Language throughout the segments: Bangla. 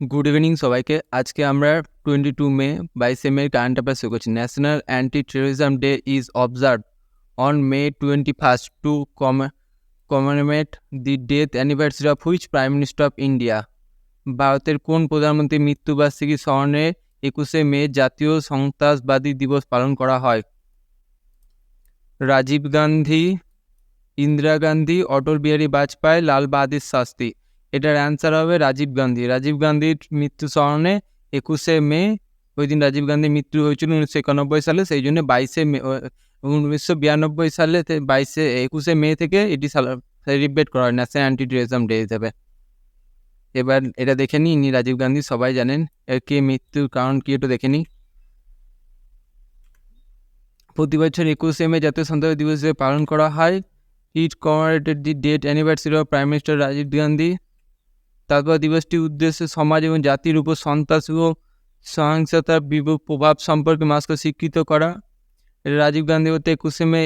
গুড ইভিনিং সবাইকে। আজকে আমরা টোয়েন্টি টু মে বাইশে মে কারেন্ট অ্যাফেয়ার্স শুরু করছি। National anti terrorism day is observe on May twenty first to commemorate the death anniversary of which prime minister of India ভারতের কোন প্রধানমন্ত্রীর মৃত্যুবার্ষিকী স্মরণে একুশে মে জাতীয় সন্ত্রাসবাদী দিবস পালন করা হয়? রাজীব গান্ধী, ইন্দিরা গান্ধী, অটল বিহারী বাজপেয়ী, লাল বাহাদুর শাস্ত্রী। এটার অ্যান্সার হবে রাজীব গান্ধী। রাজীব গান্ধীর মৃত্যু স্মরণে একুশে মে, ওই দিন রাজীব গান্ধীর মৃত্যু হয়েছিল উনিশশো একানব্বই সালে, সেই জন্য বাইশে মে উনিশশো বিরানব্বই সালে বাইশে, একুশে মে থেকে এটি সেলিব্রেট করা হয় ন্যাশনাল অ্যান্টি টেরিজম ডে হিসেবে। এবার এটা দেখে নিই, ইনি রাজীব গান্ধী, সবাই জানেন, এর কে মৃত্যুর কারণ কি একটু দেখে নিই। প্রতি বছর একুশে মে জাতীয় সন্ত্রাস দিবস হিসেবে পালন করা হয়। It commemorated the date anniversary of prime minister Rajiv Gandhi তারপর দিবসটির উদ্দেশ্যে সমাজ এবং জাতির উপর সন্ত্রাস ও সহিংসতার বিরূপ প্রভাব সম্পর্কে মানুষকে শিক্ষিত করা রাজীব গান্ধী হতে একুশে May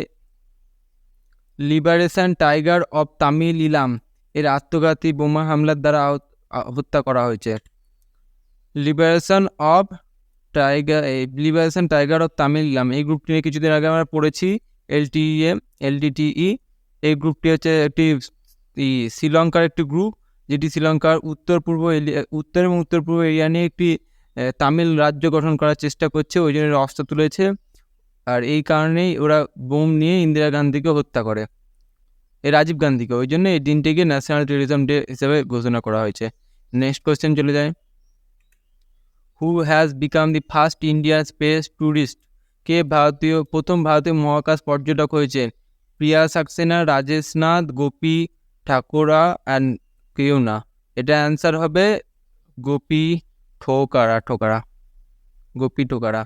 liberation tiger of Tamil Eelam এর আত্মঘাতী বোমা হামলার দ্বারা হত্যা করা হয়েছে liberation of tiger liberation tiger of Tamil Eelam এই গ্রুপটি নিয়ে কিছুদিন আগে আমরা পড়েছি এলটিএ এলডিটিই E। এই গ্রুপটি হচ্ছে একটি শ্রীলঙ্কার একটি গ্রুপ যেটি শ্রীলঙ্কার উত্তর পূর্ব এলি- উত্তর এবং উত্তর পূর্ব এরিয়া নিয়ে একটি তামিল রাজ্য গঠন করার চেষ্টা করছে। ওই জন্য অস্ত্র তুলেছে। আর এই কারণেই ওরা বোম নিয়ে ইন্দিরা গান্ধীকে হত্যা করে। এই রাজীব গান্ধীকে। ওই জন্য এই দিনটিকে ন্যাশনাল টেরিজম ডে হিসেবে ঘোষণা করা হয়েছে। নেক্সট কোয়েশ্চেন চলে যায়। Who has become the first Indian space tourist কে ভারতীয়, প্রথম ভারতীয় মহাকাশ পর্যটক হয়েছে? প্রিয়া সাক্সেনা, রাজেশ নাথ, গোপী ঠাকুরা অ্যান্ড কেউ না। এটা অ্যান্সার হবে গোপী ঠোকারা ঠোকারা, গোপী ঠোকারা।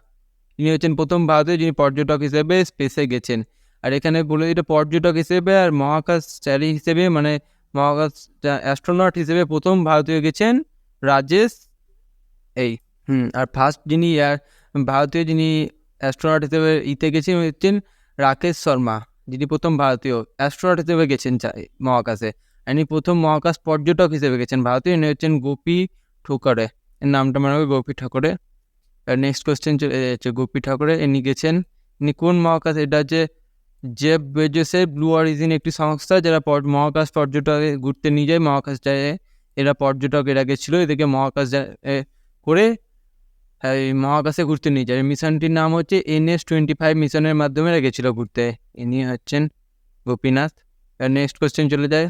ইনি হচ্ছেন প্রথম ভারতীয় যিনি পর্যটক হিসেবে স্পেসে গেছেন। আর এখানে বলে এটা পর্যটক হিসেবে আর মহাকাশ চারী হিসেবে মানে মহাকাশ অ্যাস্ট্রোনট হিসেবে প্রথম ভারতীয় গেছেন রাজেশ এই। হুম, আর ফার্স্ট যিনি ভারতীয় যিনি অ্যাস্ট্রোনট হিসেবে ইতে গেছেন, হচ্ছেন রাকেশ শর্মা, যিনি প্রথম ভারতীয় অ্যাস্ট্রোনট হিসেবে গেছেন মহাকাশে। ইনি প্রথম মহাকাশ পর্যটক হিসেবে গেছেন, ভারতীয় ইনি হচ্ছেন গোপী ঠোকরে। এর নামটা মনে হবে গোপী ঠাকুরে। নেক্সট কোয়েশ্চেন হচ্ছে গোপী ঠাকুরে, ইনি গেছেন। ইনি কোন মহাকাশ, এটা হচ্ছে জেব বেজেসের ব্লু অরিজিন একটি সংস্থা, যারা মহাকাশ পর্যটকে ঘুরতে নিয়ে যায়, মহাকাশ যায়, এরা পর্যটক এরা গেছিল, এদেরকে মহাকাশ করে এই মহাকাশে ঘুরতে নিয়ে যায়। মিশনটির নাম হচ্ছে এনএস টোয়েন্টি ফাইভ মিশনের মাধ্যমে এরা গেছিল ঘুরতে। ইনি হচ্ছেন গোপীনাথ। নেক্সট কোয়েশ্চেন চলে যায়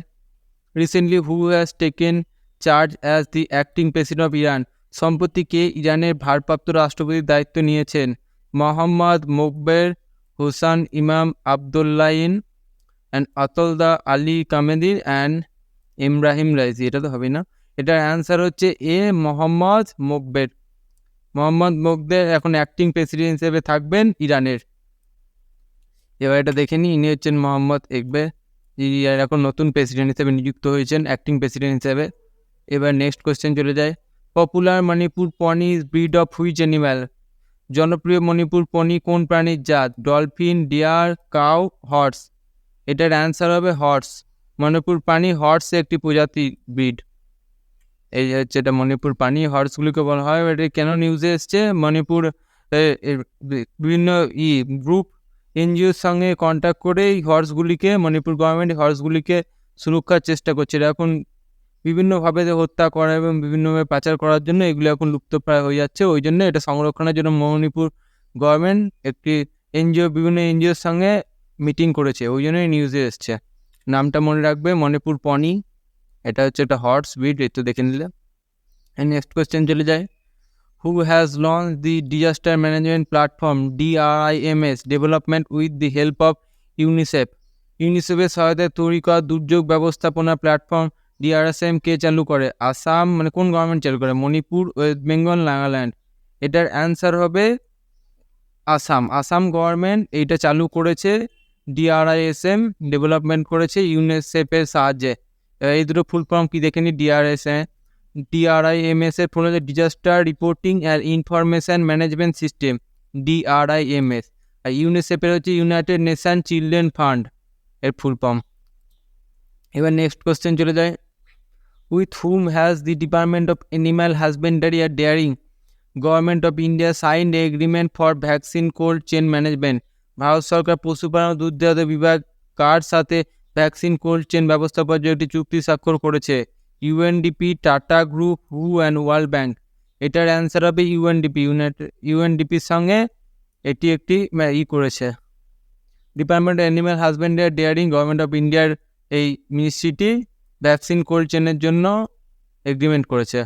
recently who has taken charge as the acting president of Iran সম্প্রতি কে ইরানের ভারপ্রাপ্ত রাষ্ট্রপতির দায়িত্ব নিয়েছেন? Mohammad Mokhber, Hossein Amir Abdollahian and আতলদা Ali কামেদির and Ebrahim Raisi. এটা তো হবে না। এটার অ্যান্সার হচ্ছে এ মোহাম্মদ মোকবের। মোহাম্মদ মোকদের এখন অ্যাক্টিং প্রেসিডেন্ট হিসেবে থাকবেন ইরানের। এবার এটা দেখে নিই, ইনি হচ্ছেন মোহাম্মদ একবে যিনি এখন নতুন প্রেসিডেন্ট হিসেবে নিযুক্ত হয়েছেন অ্যাক্টিং প্রেসিডেন্ট হিসেবে। এবার নেক্সট কোয়েশ্চেন চলে যায়। Popular Manipur pony breed of which animal জনপ্রিয় মণিপুর পনি কোন প্রাণীর জাত? ডলফিন ডিয়ার কাউ হর্স এটার অ্যান্সার হবে হর্স মণিপুর প্রাণী হর্স একটি প্রজাতি ব্রিড এই হচ্ছে এটা মণিপুর প্রাণী হর্সগুলিকে বলা হয়। এটা কেন নিউজে এসছে? মণিপুর বিভিন্ন ই গ্রুপ এনজিওর সঙ্গে কন্ট্যাক্ট করে এই হর্সগুলিকে মণিপুর গভর্নমেন্ট হর্সগুলিকে সুরক্ষার চেষ্টা করছে। এখন বিভিন্নভাবে হত্যা করা এবং বিভিন্নভাবে পাচার করার জন্য এগুলো এখন লুপ্তপ্রায় হয়ে যাচ্ছে। ওই জন্য এটা সংরক্ষণের জন্য মণিপুর গভর্নমেন্ট একটি এনজিও, বিভিন্ন এনজিওর সঙ্গে মিটিং করেছে। ওই জন্যই নিউজে এসছে। নামটা মনে রাখবে, মণিপুর পনি এটা হচ্ছে একটা হর্স ব্রিড এই তো দেখে নিলে। নেক্সট কোয়েশ্চেন চলে যায়। Who has launch the disaster management platform DRIMS development with the help of UNICEF ইউনিসেফের সহায়তায় তৈরি করা দুর্যোগ ব্যবস্থাপনা প্ল্যাটফর্ম ডিআরএসএম কে চালু করে। আসাম মানে কোন গভর্নমেন্ট চালু করে? মণিপুর ওয়েস্ট বেঙ্গল নাগাল্যান্ড এটার অ্যান্সার হবে আসাম। আসাম গভর্নমেন্ট এইটা চালু করেছে ডিআরআইএসএম ডেভেলপমেন্ট করেছে ইউনিসেফের সাহায্যে। এই দুটো ফুল ফর্ম কি দেখে নি? ডিআরএস ডিআরআইএমএস এর ফুল হচ্ছে disaster reporting and information management system DRIMS আর ইউনিসেফের হচ্ছে ইউনাইটেড নেশন চিলড্রেন ফান্ড এর ফুল ফর্ম এবার নেক্সট কোশ্চেন চলে যায়। With whom has the department of animal husbandry R dairying government of India signed agreement for vaccine cold chain management Bharat সরকার পশুপালন দুধ বিভাগ কার সাথে ভ্যাকসিন কোল্ড চেন ব্যবস্থাপনার জন্য একটি চুক্তি স্বাক্ষর করেছে? ইউএনডিপি টাটা গ্রুপ হু অ্যান্ড ওয়ার্ল্ড ব্যাংক এটার অ্যান্সার হবে ইউএনডিপি ইউনাইটেড ইউএনডিপির সঙ্গে এটি একটি ই করেছে। Department animal husbandry dairying government of ইন্ডিয়ার এই মিনিস্ট্রিটি ভ্যাকসিন কোল্ড চেনের জন্য এগ্রিমেন্ট করেছে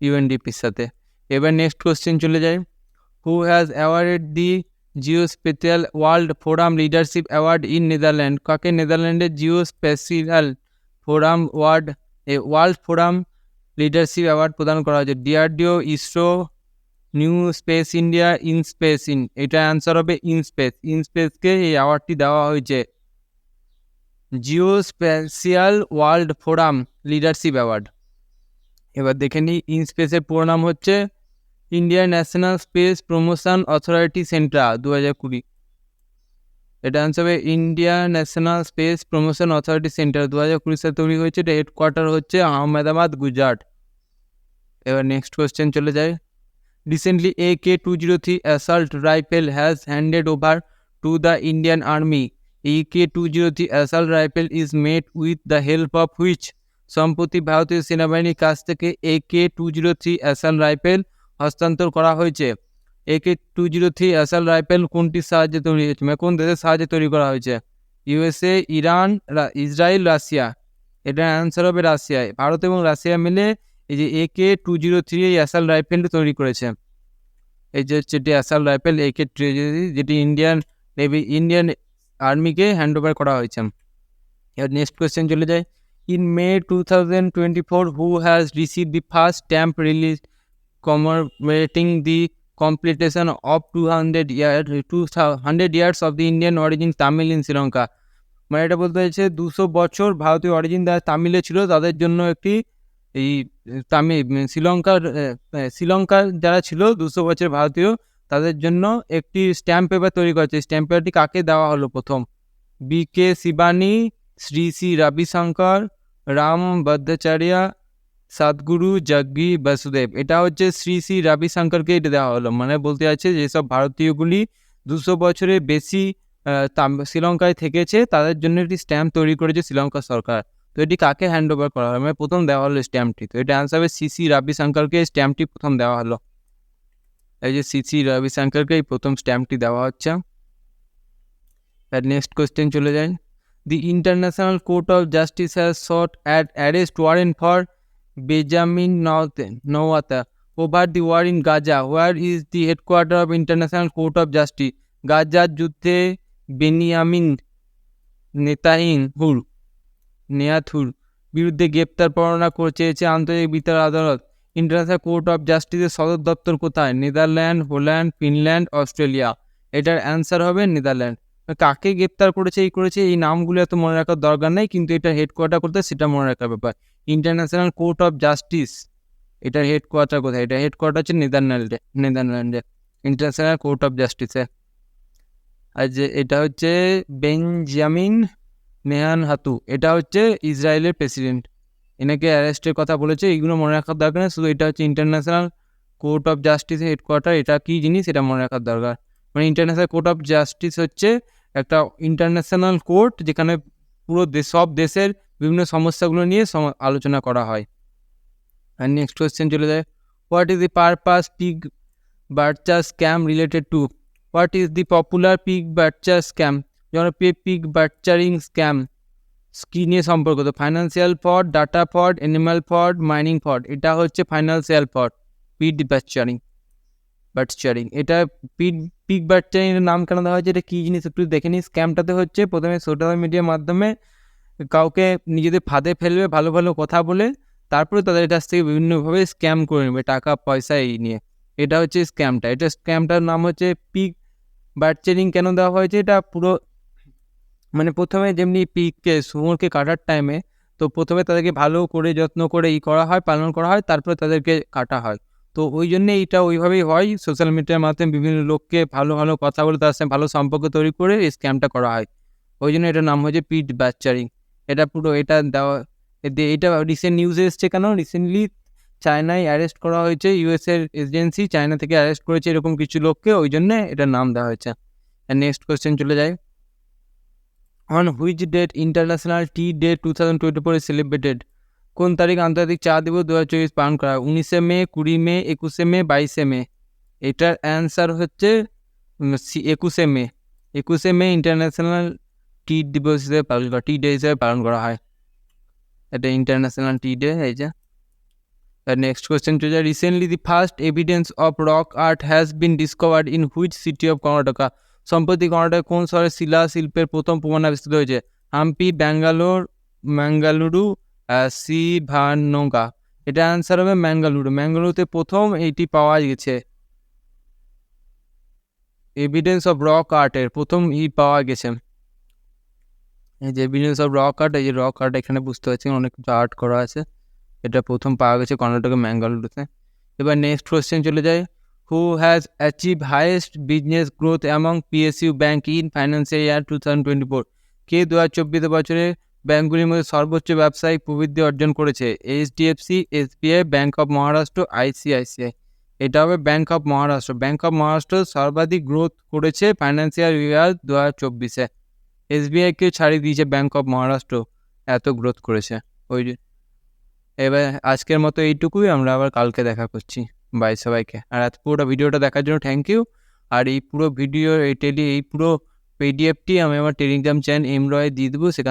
ইউএনডিপির সাথে। এবার নেক্সট কোশ্চেন চলে যাই। Who has awarded the geo special world forum leadership award in Netherland কাকে নেদারল্যান্ডের জিও স্পেশাল ফোরাম ওয়ার্ড এ ওয়ার্ল্ড ফোরাম লিডারশিপ অ্যাওয়ার্ড প্রদান করা হয়েছে। DRDO, ISRO, new space India, in space in, এটা অ্যান্সার হবে ইন স্পেস। ইন স্পেসকে এই অ্যাওয়ার্ডটি দেওয়া হয়েছে। Geo spatial world forum leadership award. এবার দেখে নিই, ইন স্পেসের পুরো নাম হচ্ছে Indian national space promotion authority centre দু হাজার কুড়ি। এটা অ্যান্সার হবে India national space promotion authority centre দু হাজার কুড়ি সালে তৈরি হয়েছে। এটা হেডকোয়ার্টার হচ্ছে আহমেদাবাদ, গুজরাট। এবার নেক্সট কোয়েশ্চেন চলে যায়। Recently A K two zero three assault rifle has handed over to the Indian army A K two zero three assault rifle is made with the help of which সম্প্রতি ভারতীয় সেনাবাহিনীর কাছ থেকে A K two zero three assault rifle হস্তান্তর করা হয়েছে। A K two zero three assault rifle কোনটির সাহায্যে তৈরি হয়েছে? মানে কোন দেশের সাহায্যে তৈরি করা হয়েছে? ইউএসএ ইরান ইসরায়েল রাশিয়া এটার অ্যান্সার হবে রাশিয়ায় ভারত এবং রাশিয়া মিলে এই যে A K two zero three এই অ্যাসাল রাইফেলটি তৈরি করেছে। এই যে হচ্ছে এটি assault rifle A K two যেটি ইন্ডিয়ান নেভি ইন্ডিয়ান আর্মিকে হ্যান্ড ওভার করা হয়েছে। এবার নেক্সট কোয়েশ্চেন চলে যায়। In May two thousand twenty four who has receive the first stamp release commemorating the completion of 200 year 200 years of the Indian origin Tamil in Sri Lanka. মানে এটা বলতে চাইছে দুশো বছর ভারতীয় অরিজিন যারা তামিলে ছিল, তাদের জন্য একটি এই তামিল শ্রীলঙ্কার শ্রীলঙ্কার যারা ছিল, দুশো বছর ভারতীয়, তাদের জন্য একটি স্ট্যাম্প পেপার তৈরি করেছে স্ট্যাম্প পেপারটি কাকে দেওয়া হলো প্রথম? B K Shivani Shri Shri Ravishankar, Rambhadracharya Sadhguru Jaggi Vasudev. এটা হচ্ছে শ্রী শ্রী রবিশঙ্করকে এটা দেওয়া হলো। মানে বলতে আছে যেসব ভারতীয়গুলি দুশো বছরের বেশি শ্রীলঙ্কায় থেকেছে। তাদের জন্য একটি স্ট্যাম্প তৈরি করেছে শ্রীলঙ্কা সরকার। তো এটি কাকে হ্যান্ড ওভার করা হয়? মানে প্রথম দেওয়া হলো স্ট্যাম্পটি। তো এটা অ্যান্সার হবে শ্রী শ্রী রবিশঙ্করকে স্ট্যাম্পটি প্রথম দেওয়া হলো। এই যে শ্রী শ্রী রবিশঙ্করকে এই প্রথম স্ট্যাম্পটি দেওয়া হচ্ছে। নেক্সট কোয়েশ্চেন চলে যায় the international court of justice has shot at arrest warrant for Benjamin Nawata over the war in Gaza. Where is the headquarter of International Court of Justice? গাজার যুদ্ধে বেনিয়ামিন নেতাহিনহুর নেয়াথুর বিরুদ্ধে গ্রেপ্তার পরোয়ানা করে চেয়েছে আন্তর্জাতিক বিচার আদালত। ইন্টারন্যাশনাল কোর্ট অফ জাস্টিসের সদর দপ্তর কোথায়? Netherland, Holland, Finland, Australia. এটার অ্যান্সার হবে নেদারল্যান্ড। কাকে গ্রেপ্তার করেছে, এই করেছে, এই নামগুলো এত মনে রাখার দরকার নেই, কিন্তু এটা হেডকোয়ার্টার করতে সেটা মনে রাখার ব্যাপার। ইন্টারন্যাশনাল কোর্ট অফ জাস্টিস এটার হেডকোয়ার্টার কোথায়? এটা হেডকোয়ার্টার হচ্ছে নেদারল্যান্ডে নেদারল্যান্ডে ইন্টারন্যাশনাল কোর্ট অফ জাস্টিসে আর যে, এটা হচ্ছে বেঞ্জামিন নেহান হাতু, এটা হচ্ছে ইসরায়েলের প্রেসিডেন্ট এনাকে অ্যারেস্টের কথা বলেছে, এইগুলো মনে রাখার দরকার নেই, শুধু এটা হচ্ছে ইন্টারন্যাশনাল কোর্ট অফ জাস্টিসের হেডকোয়ার্টার এটা কী জিনিস এটা মনে রাখার দরকার। মানে ইন্টারন্যাশনাল কোর্ট অফ জাস্টিস হচ্ছে একটা ইন্টারন্যাশনাল কোর্ট যেখানে পুরো দেশ, সব দেশের বিভিন্ন সমস্যাগুলো নিয়ে আলোচনা করা হয়। আর নেক্সট কোয়েশ্চেন চলে যায় what is the purpose pig butcher scam related to what is the popular pig butcher scam জনপ্রিয় পিগ বাচ্চারিং স্ক্যাম কী নিয়ে সম্পর্কিত? Financial fraud data fraud animal fraud mining fraud এটা হচ্ছে ফাইন্যান্সিয়াল ফ্রড পিড বাচ্চারিং বাচ্চারিং এটা পিড পিগ বাচ্চারিং এর নাম কেন দেওয়া হয়েছে, এটা কী জিনিস একটু দেখে নিই স্ক্যামটাতে হচ্ছে, প্রথমে সোশ্যাল মিডিয়ার মাধ্যমে কাউকে নিজেদের ফাঁদে ফেলবে, ভালো ভালো কথা বলে, তারপরে তাদের কাছ থেকে বিভিন্নভাবে স্ক্যাম করে নেবে, টাকা, পয়সা এই নিয়ে। এটা হচ্ছে স্ক্যামটা এটা স্ক্যামটার নাম হচ্ছে পিক বার্চারিং কেন দেওয়া হয়েছে, এটা পুরো মানে প্রথমে যেমনি পিককে শুয়োরকে কাটার টাইমে তো প্রথমে তাদেরকে ভালো করে, যত্ন করে ই করা হয়, পালন করা হয়, তারপরে তাদেরকে কাটা হয়। তো ওই জন্যে এইটা ওইভাবেই হয়। সোশ্যাল মিডিয়ার মাধ্যমে বিভিন্ন লোককে ভালো ভালো কথা বলে তার সাথে ভালো সম্পর্ক তৈরি করে এই স্ক্যামটা করা হয়। ওই জন্য এটার নাম হয়েছে পিট বাচ্চারিং এটা পুরো এটা দেওয়া এটা রিসেন্ট নিউজে এসছে কেন? রিসেন্টলি চায়নায় অ্যারেস্ট করা হয়েছে ইউএসের এজেন্সি চায়না থেকে অ্যারেস্ট করেছে এরকম কিছু লোককে, ওই জন্যে এটার নাম দেওয়া হয়েছে। নেক্সট কোয়েশ্চেন চলে যায়। On which date international tea day two thousand twenty four celebrated কোন তারিখ আন্তর্জাতিক চা দিবস দু হাজার চব্বিশ পালন করা হয়? উনিশে মে, কুড়ি মে, একুশে মে, বাইশে মে। এটার অ্যান্সার হচ্ছে একুশে মে। একুশে মে ইন্টারন্যাশনাল টি দিবস হিসেবে পালন করা, টি ডে হিসেবে পালন করা হয়। এটা ইন্টারন্যাশনাল টি ডে, এই যে। নেক্সট কোয়েশ্চেন চলে যায় recently the first evidence of rock art has been discovered in which city of Karnataka সম্প্রতি কর্ণাটকের কোন শহরে শিলা শিল্পের প্রথম প্রমাণ আবিষ্কৃত হয়েছে? হাম্পি, ব্যাঙ্গালোর, ম্যাঙ্গালুরু সিভানোগা এটা অ্যান্সার হবে ম্যাঙ্গালুরু। ম্যাঙ্গালুরুতে প্রথম এইটি পাওয়া গেছে। এভিডেন্স অফ রক আর্টের প্রথম ই পাওয়া গেছে। এই যে এভিডেন্স অফ রক আর্ট এই যে রক আর্ট এখানে বুঝতে পারছি অনেক আর্ট করা আছে। এটা প্রথম পাওয়া গেছে কর্ণাটকের ম্যাঙ্গালুরুতে। এবার নেক্সট কোয়েশ্চেন চলে যায়। Who has achieve highest business growth among PSU bank in financial year two thousand twenty four কে দু হাজার চব্বিশ বছরে ব্যাঙ্কগুলির মধ্যে সর্বোচ্চ ব্যবসায়িক প্রবৃদ্ধি অর্জন করেছে HDFC, SBI, bank of Maharashtra, ICICI. এটা হবে bank of Maharashtra. Bank of Maharashtra সর্বাধিক গ্রোথ করেছে ফাইন্যান্সিয়াল ইয়ার দু হাজার চব্বিশে এসবিআইকে ছাড়িয়ে দিয়েছে ব্যাঙ্ক অফ মহারাষ্ট্র। এত গ্রোথ করেছে। ওই এবার আজকের মতো এইটুকুই। আমরা আবার কালকে দেখা করছি। বাই সবাইকে। আর আজ পুরোটা ভিডিওটা দেখার জন্য থ্যাংক ইউ আর এই পুরো ভিডিও, এই টেলি এই পুরো পিডিএফটি আমি আমার টেলিগ্রাম চ্যানেল এমরয় দিয়ে দেবো। সেখান